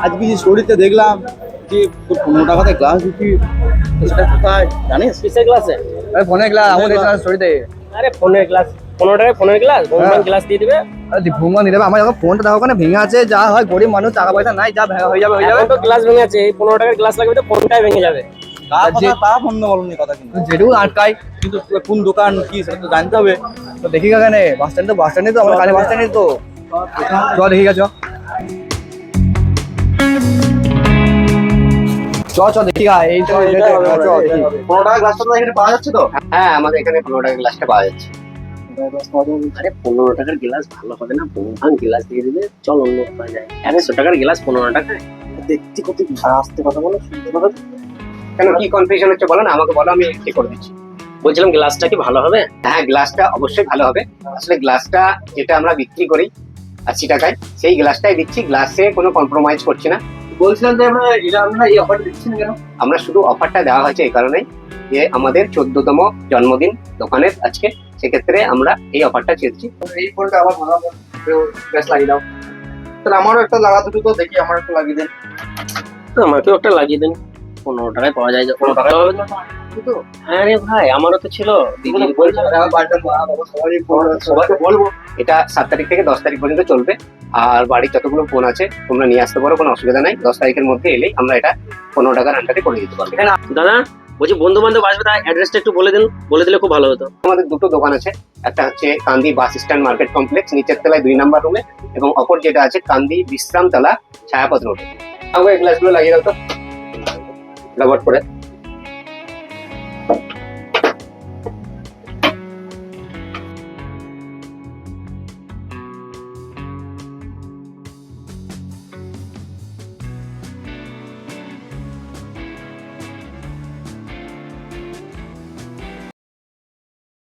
আজকে যে স্টোরিতে দেখলাম যে তোর পনেরো টাকাতে গ্লাস সেটা কোথায়? জানিস? কিসের গ্লাসে আরে ফোনের গ্লাস আমাদের স্টোরিতে আরে ফোনের গ্লাস পনেরো টাকায় ফোনের গ্লাস হ্যাঁ। গ্লাস দিয়ে দিবে? আরে ভুমা নিয়ে যাবে। আমার যখন ফোনটা দেখো ওখানে ভেঙে আছে। যা হয় গরিব মানুষ টাকা পয়সা নাই যা ভেঙে হয়ে যাবে হয়ে যাবে। তো গ্লাস ভেঙে আছে। এই পনেরো টাকার গ্লাস লাগবে তো ফোনটাই ভেঙে যাবে? তা যে- তা বন্ধ বলনি কথা কিন্তু। যেটুকু আটকাই কিন্তু কোন দোকান কি সেটা তো জানতে হবে। তো দেখি কাকানে বাস স্ট্যান্ড তো বাস স্ট্যান্ডে তো আমার কাছে বাস স্ট্যান্ডে তো। দেখি গা চ দেখি গা এই তো পনেরো টাকা গ্লাসটা তো এখানে পাওয়া যাচ্ছে তো? হ্যাঁ আমাদের এখানে পনেরো টাকার গ্লাসটা পাওয়া যাচ্ছে। আরে পনেরো টাকার গ্লাস ভালো হবে না? ভাঙ গ্লাস দিয়ে দিবে চল অন্য কোথাও যায় একশো টাকার গ্লাস পনেরো টাকা দেখতে কত আসতে কথা বলো শুনতে কথা কেন কি কনফিউশন হচ্ছে বলো না? আমাকে বলো আমি ঠিক করে দিচ্ছি? বলছিলাম গ্লাসটা কি ভালো হবে? হ্যাঁ গ্লাসটা অবশ্যই ভালো হবে। আসলে গ্লাসটা যেটা আমরা বিক্রি করি আশি টাকায় সেই গ্লাসটাই দিচ্ছি। গ্লাসে কোনো কম্প্রোমাইজ করছি না। বলছিলাম যে আমরা এটা আমরা এই অফার দিচ্ছি না কেন? আমরা শুধু অফারটা দেওয়া হয়েছে এই কারণে যে আমাদের চোদ্দতম জন্মদিন দোকানের আজকে সেক্ষেত্রে আমরা এই অফারটা চেয়েছি। এই ফোনটা আমার ভালো বেশ লাগিয়ে দাও। তাহলে আমারও একটা লাগা দুটো তো দেখি আমার একটা লাগিয়ে দেন। আমাকেও একটা লাগিয়ে দিন। পনেরো টাকায় পাওয়া যায় পনেরো টাকা হবে না তো? হ্যাঁ ভাই আমারও তো ছিল। দিদি সবাইকে বলব। এটা সাত তারিখ থেকে দশ তারিখ পর্যন্ত চলবে। আর বাড়ির যতগুলো ফোন আছে তোমরা নিয়ে আসতে পারো কোনো অসুবিধা নাই। দশ তারিখের মধ্যে এলেই আমরা এটা পনেরো টাকার আন্ডারে করে দিতে পারব। দাদা বলছি বন্ধু বান্ধব আসবে তার অ্যাড্রেসটা একটু বলে দিন। বলে দিলে খুব ভালো হতো। আমাদের দুটো দোকান আছে। একটা হচ্ছে Kandi bus stand market complex নিচের তলায় দুই নাম্বার রুমে এবং অপর যেটা আছে কান্দি বিশ্রাম তলা ছায়াপথ রোড আমাকে গ্লাসগুলো লাগিয়ে দাও তো। রবার করে